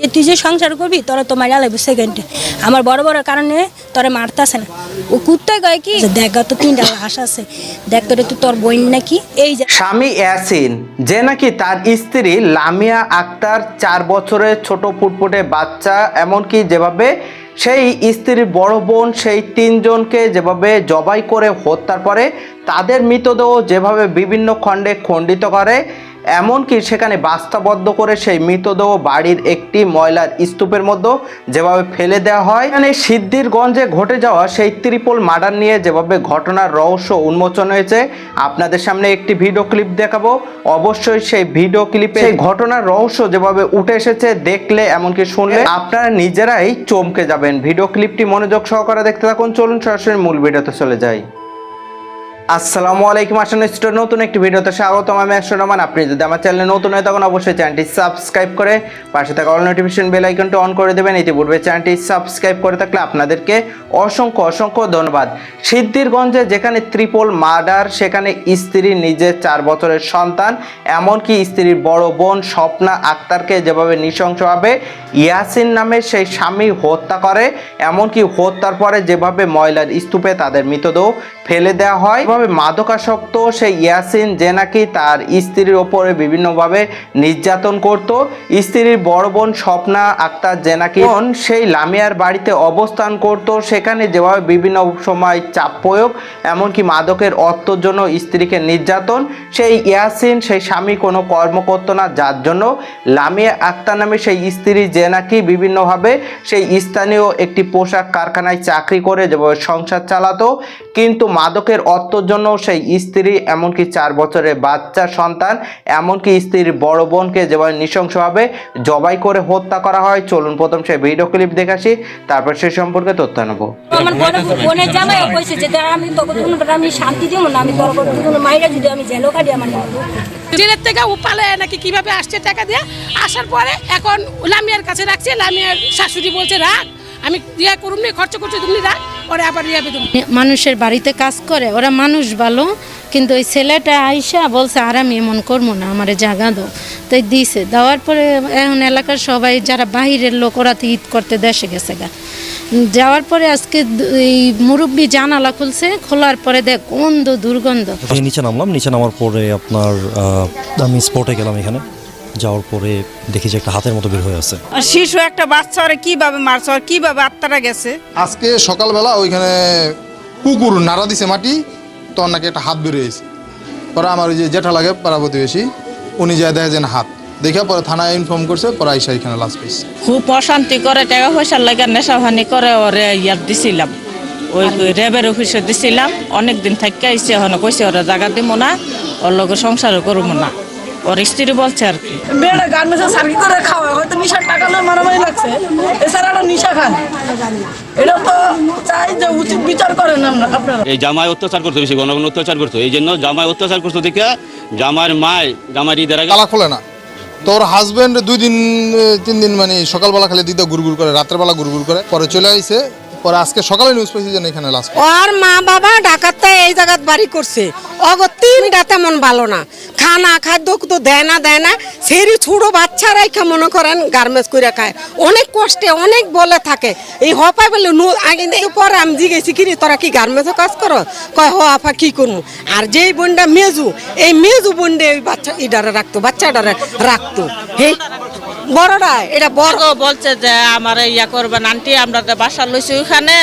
যে তুই যে সংসার করবি, তোরা তো মারা লাগবে সেকেন্ডে আমার বড় বড় কারণে তোরা মারতাছে না। ও কুত্তায় কয় কি? দেখ তো তিনটা হাঁস আছে। দেখ তোরে তুই তোর বোন নাকি? এই যে স্বামী ইয়াসিন যে নাকি তার স্ত্রী লামিয়া আক্তার চার বছরের ছোট ফুটফুটে বাচ্চা, এমনকি যেভাবে সেই স্ত্রীর বড় বোন, সেই তিনজনকে যেভাবে জবাই করে হত্যার পরে তাদের মৃতদেহ যেভাবে বিভিন্ন খণ্ডে খণ্ডিত করে এমনকি সেখানে বাস্তাবদ্ধ করে সেই মৃতদেহ বাড়ির একটি ময়লার স্তূপের মধ্যে যেভাবে ফেলে দেওয়া হয় এখানে সিদ্ধিরগঞ্জে ঘটে যাওয়া সেই ত্রিপল মার্ডার নিয়ে যেভাবে ঘটনার রহস্য উন্মোচন হয়েছে, আপনাদের সামনে একটি ভিডিও ক্লিপ দেখাবো। অবশ্যই সেই ভিডিও ক্লিপে সেই ঘটনার রহস্য যেভাবে উঠে এসেছে, দেখলে এমনকি শুনলে আপনারা নিজেরাই চমকে যাবেন। ভিডিও ক্লিপটি মনোযোগ সহকারে দেখতে থাকুন। চলুন সরাসরি মূল ভিডিওতে চলে যাই। আসসালামু আলাইকুম আসলে স্টোর নতুন একটি ভিডিওতে স্বাগতম। আমি রহমান আপনি যদি আমার চ্যানেলে নতুন হয়, তখন অবশ্যই চ্যানেলটি সাবস্ক্রাইব করে পাশে থাকা অল নোটিফিকেশন বেল আইকনটি অন করে দেবেন। ইতিপূর্বে চ্যানেলটি সাবস্ক্রাইব করে থাকলে আপনাদেরকে অসংখ্য অসংখ্য ধন্যবাদ। সিদ্ধিরগঞ্জে যেখানে ত্রিপল মার্ডার, সেখানে স্ত্রী, নিজের চার বছরের সন্তান, এমনকি স্ত্রীর বড় বোন স্বপ্না আক্তারকে যেভাবে নৃশংসভাবে ইয়াসিন নামে সেই স্বামী হত্যা করে, এমনকি হত্যার পরে যেভাবে ময়লার স্তূপে তাদের মৃতদেহ ফেলে দেওয়া হয়। এভাবে মাদকাসক্ত সেই ইয়াসিন যে নাকি তার স্ত্রীর ওপরে বিভিন্নভাবে নির্যাতন করত। স্ত্রীর বড় বোন স্বপ্না আক্তার যে নাকি সেই লামিয়ার বাড়িতে অবস্থান করত সেখানে যেভাবে বিভিন্ন সময় চাপ প্রয়োগ এমনকি মাদকের অর্থর জন্য স্ত্রীকে নির্যাতন সেই ইয়াসিন সেই স্বামী কোনো কর্ম করতো না যার জন্য লামিয়া আক্তার নামে সেই স্ত্রী যে নাকি বিভিন্নভাবে সেই স্থানীয় একটি পোশাক কারখানায় চাকরি করে যেভাবে সংসার চালাতো কিন্তু মাদকের অর্থর জন্য সেই স্ত্রী এমনকি চার বছরের বাচ্চা সন্তান এমনকি স্ত্রীর বড় বোনকে যেভাবে নৃশংসভাবে জবাই করে হত্যা করা হয়। চলুন প্রথম সেই ভিডিও ক্লিপ দেখে আসি তারপর সে সম্পর্কে তথ্য নেব আমার বোনের বোনের জামাই কইছে যে আমি আমি শান্তি দিব না আমি তোর মাইরা যদি আমি জেলও কাটি আমার জেলের থেকে ও পালায় নাকি কীভাবে আসছে টাকা দিয়ে? আসার পরে এখন লামিয়ার কাছে রাখছে লামিয়ার শাশুড়ি বলছে রাখ আমি ইয়া করুন নি খরচ করছি তুমি রাখ। আবার মানুষের বাড়িতে কাজ করে ওরা মানুষ ভালো কিন্তু ওই ছেলেটা আইসা বলছে আর আমি এমন করব না আমারে জাগা দো তো দিছে। দেওয়ার পরে এখন এলাকার সবাই যারা বাহিরের লোক ওরা তো ঈদ করতে দেশে গেছে গা। যাওয়ার পরে আজকে এই মুরব্বী জানালা খুলছে খোলার পরে দেখ গন্ধ দুর্গন্ধ। নিচে নামলাম নিচে নামার পরে আপনার আমি স্পটে গেলাম এখানে। যাওয়ার পরে দেখি যে একটা হাতের মতো বের হয়ে আছে। আর শিশু একটা বাচ্চা ওরা কীভাবে মারছে? আর কীভাবে আত্মারা গেছে? আজকে সকালবেলা ওইখানে কুকুর নাড়া দিছে মাটি তখন নাকি একটা হাত বেরিয়েছে পরে আমার ওই যে জেঠা লাগে পাড়া প্রতিবেশী উনি যায় দেখে যেন হাত। দেখে পরে থানায় ইনফর্ম করছে পরে আইসা এখানে লাস্ট পেয়েছে। খুব অশান্তি করে টাকা পয়সার লাগে নেশাভানি করে ওরে ইয়ার দিছিলাম। ওই রেবের অফিসে দিছিলাম অনেক দিন থাকি আইসে এখন কইছে ওরা জায়গা দিব না ওর লগে সংসারও করব না। ওর স্ত্রী বলছে আর কি। বেড়া গার্মেন্টসে সার্কি করে খাওয়া হয়তো নিশার টাকা লয়ে মারামারি লাগছে। এছাড়া একটা নিশা খান এটা তো চাই যে উচিত বিচার করেন আমরা আপনারা। এই জামাই অত্যাচার করতো বেশি গণগণ অত্যাচার করতো। এই জন্য জামাই অত্যাচার করতো দেখে জামাইয়ের মায় জামাই ঈদের আগে তালা খোলে না। তোর হাজবেন্ড দুই দিন তিন দিন মানে সকালবেলা খালি দিতে গুড়গুড় করে রাতের বেলা গুড়গুড় করে পরে চলে আইছে। পরে আজকে সকালে নিউজ পাইছি যে না, এখানে লাস্ট ওর মা বাবা ডাকাতে এই জায়গাত বাড়ি করছে। অগ তিনটা তেমন ভালো না। খানা খাদ্য তো দেয় না দেয় না। সেরি ছোট বাচ্চারাই খা মনে করেন গার্মেন্টস করে খায়। অনেক কষ্টে অনেক বলে থাকে। এই হপাই বলে নু আগে পরে আমি জিজ্ঞেসি কিরি তোরা কি গার্মেন্টসে কাজ করো? কয় হ আপা কি করব আর যেই বোনটা মেজু এই মেজু বোনটা ওই বাচ্চা ইডারে রাখতো বাচ্চাটারে রাখতো। হে বড়রা এটা বড় বড় বলছে যে আমার ইয়া করবেন আন্টি আমরা তো বাসা লইছি ওইখানে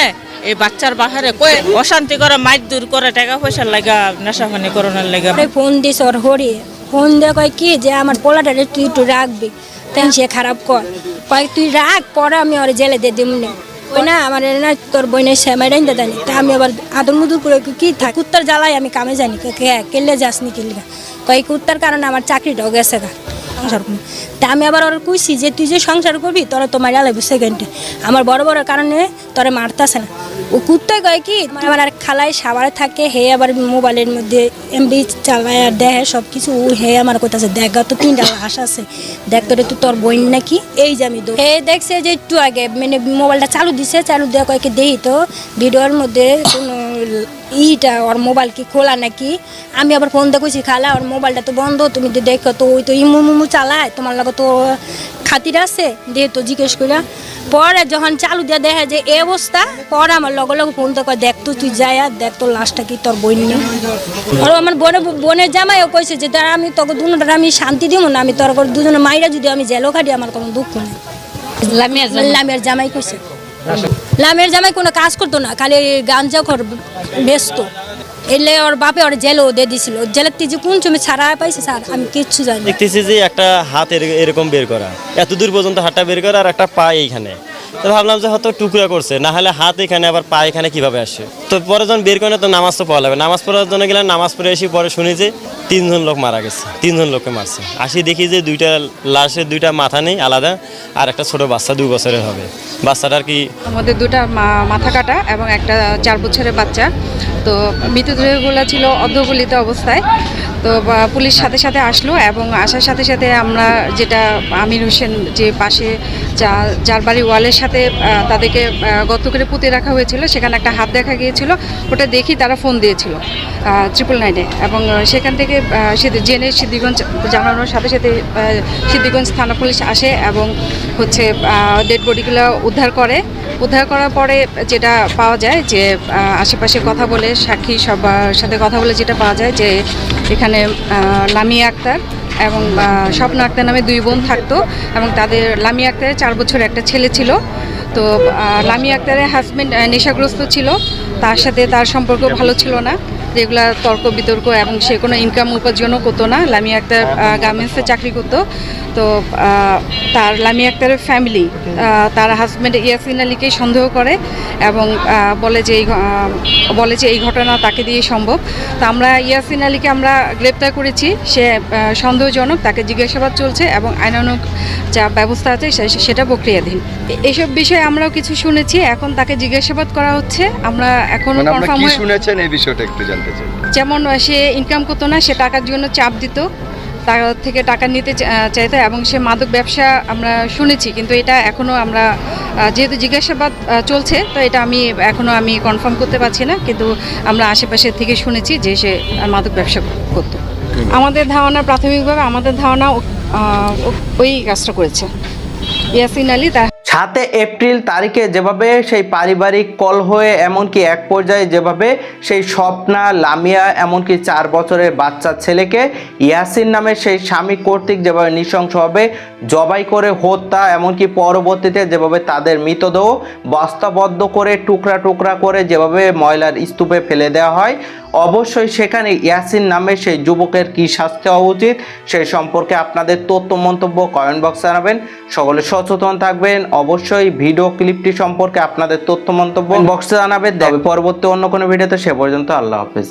এই বাচ্চার বাহারে কই অশান্তি করে মাইর দূর করে টাকা পয়সার লাগা নেশাভানি করোনার লাগা। ফোন দিস ওর হরি। ফোন দিয়ে কয় কি যে আমার পোলাটারে তুই একটু রাখবি। তেন সে খারাপ কর। কয় তুই রাখ পরে আমি ওর জেলে দিয়ে দিম না। ওই না আমার না তোর বইনের শ্যামাই রাইন দাদা তা আমি আবার আদর মুদুর করে কি থাক? কুত্তার জ্বালাই আমি কামে জানি কে কেলে যাস নি কিলগা কয় কুত্তার কারণে আমার চাকরিটাও গেছে গা। সংসার করব। তা আমি আবার ওর কইছি যে, তুই যে সংসার করবি, তোরা তো মারা লাগবে সেকেন্ডে আমার বড় বড় কারণে তোরা মারতাছে না। ও কুত্তায় কয় কি আমার আর খালায় সাবারে থাকে, হে আবার মোবাইলের মধ্যে এমবি চালায় আর দেখে সব কিছু ও হে আমার কোথাছে দেখ তো তিনটা হাঁস আছে। দেখ তোরে তুই তোর বোন নাকি? এই যে আমি হে দেখছে যে একটু আগে মানে মোবাইলটা চালু দিছে, চালু দেওয়া কয়েকে দেই তো, ভিডিওর মধ্যে কোনো ইটা ওর মোবাইল কি খোলা নাকি? আমি আবার ফোন কইছি খালা ওর মোবাইলটা তো বন্ধ তুমি তো দেখো তো ওই তো ইমু মুমু চালায় তোমার লাগে তো খাতির আছে? দিয়ে তো জিজ্ঞেস করিয়া পরে যখন চালু দিয়ে দেখে যে এ অবস্থা পরে আমার লগে লগে ফোন তো দেখ তো তুই যাই আর দেখ তোর লাশটা কি তোর বই নিয়ে আর আমার বোনের বোনের জামাইও কইছে যে তার আমি তোকে দুজনের আমি শান্তি দিব না আমি তোর দুজনে মাইরা যদি আমি জেলও খাটি আমার কোনো দুঃখ নেই। লামের জামাই কইছে। লামের জামাই কোনো কাজ করতো না, খালি গাঞ্জা খর ব্যস্ত এলে ওর বাপে ওর জেলও দিয়ে দিছিল। জেলের যে কোন চমে ছাড়া পাইছে স্যার? আমি কিচ্ছু জানি। দেখতেছি যে একটা হাত এর- এরকম বের করা। এত দূর পর্যন্ত হাতটা বের করা আর একটা পা এইখানে। তো ভাবলাম যে হয়তো টুকরা করছে, না হলে হাত এখানে আবার পা এখানে কীভাবে আসে? তো পরে যখন বের করে তো নামাজ তো পড়া লাগবে। নামাজ পড়ার জন্য গেলাম নামাজ পড়ে এসে পরে শুনি যে তিনজন লোক মারা গেছে, তিনজন লোককে মারছে। আসি দেখি যে দুইটা লাশের দুইটা মাথা নেই, আলাদা, আর একটা ছোট বাচ্চা দুই বছরের হবে। বাচ্চাটার কি আমাদের দুটা মাথা কাটা এবং একটা চার বছরের বাচ্চা। তো মৃতদেহগুলো ছিল অর্ধগলিত অবস্থায়। তো পুলিশ সাথে সাথে আসলো এবং আসার সাথে সাথে আমরা যেটা আমির হোসেন যে পাশে যা যার বাড়ি ওয়ালের সাথে তাদেরকে গত করে পুঁতে রাখা হয়েছিল, সেখানে একটা হাত দেখা গিয়েছিল। ওটা দেখি তারা ফোন দিয়েছিল ট্রিপল নাইনে এবং সেখান থেকে জেনে সিদ্ধিগঞ্জ জানানোর সাথে সাথে সিদ্ধিগঞ্জ থানা পুলিশ আসে এবং হচ্ছে ডেড বডিগুলো উদ্ধার করে। উদ্ধার করার পরে যেটা পাওয়া যায় যে আশেপাশে কথা বলে সাক্ষী সবার সাথে কথা বলে যেটা পাওয়া যায় যে, এখানে লামিয়া আক্তার এবং স্বপ্ন আক্তার নামে দুই বোন থাকতো এবং তাদের, লামিয়া আক্তারের চার বছর একটা ছেলে ছিল। তো লামিয়া আক্তারের হাজব্যান্ড নেশাগ্রস্ত ছিল। তার সাথে তার সম্পর্ক ভালো ছিল না। রেগুলার তর্ক বিতর্ক এবং সে কোনো ইনকাম উপার্জনও করতো না। লামিয়া আক্তার গার্মেন্টসে চাকরি করতো। তো তার লামিয়া আক্তারের ফ্যামিলি তার হাজব্যান্ড ইয়াসিন আলীকে সন্দেহ করে এবং বলে যে এই বলে যে এই ঘটনা তাকে দিয়ে সম্ভব। তো আমরা ইয়াসিন আলীকে আমরা গ্রেপ্তার করেছি। সে সন্দেহজনক তাকে জিজ্ঞাসাবাদ চলছে এবং আইনানুক যা ব্যবস্থা আছে সেটা প্রক্রিয়াধীন। এসব বিষয়ে আমরাও কিছু শুনেছি। এখন তাকে জিজ্ঞাসাবাদ করা হচ্ছে। আমরা এখনও মানে কনফার্ম কি শুনেছেন এই বিষয়টা একটু জানতে চাই। যেমন সে ইনকাম করতো না সে টাকার জন্য চাপ দিত তার থেকে টাকা নিতে চাইতো এবং সে মাদক ব্যবসা আমরা শুনেছি কিন্তু এটা এখনও আমরা যেহেতু জিজ্ঞাসাবাদ চলছে তো এটা আমি এখনও আমি কনফার্ম করতে পারছি না কিন্তু আমরা আশেপাশের থেকে শুনেছি যে সে মাদক ব্যবসা করতো। আমাদের ধারণা প্রাথমিকভাবে আমাদের ধারণা ওই কাজটা করেছে। ইয়াসিন আলী তার সাতে এপ্রিল তারিখে যেভাবে সেই পারিবারিক কল হয়ে, এমনকি এক পর্যায়ে যেভাবে সেই স্বপ্না, লামিয়া, এমনকি চার বছরের বাচ্চা ছেলেকে ইয়াসিন নামে সেই স্বামী কর্তৃক যেভাবে নৃশংসভাবে জবাই করে হত্যা, এমনকি পরবর্তীতে যেভাবে তাদের মৃতদেহ বস্তাবদ্ধ করে, টুকরা টুকরা করে যেভাবে ময়লার স্তূপে ফেলে দেওয়া হয়, অবশ্যই সেখানে ইয়াসিন নামে সেই যুবকের কি শাস্তি হওয়া উচিত সেই সম্পর্কে আপনাদের তথ্য মন্তব্য কমেন্ট বক্সে জানাবেন। সকলে সচেতন থাকবেন। অবশ্যই ভিডিও ক্লিপটি সম্পর্কে আপনাদের তথ্য মন্তব্য বক্সে জানাবেন তবে পরবর্তী অন্য কোনো ভিডিওতে সে পর্যন্ত আল্লাহ হাফেজ।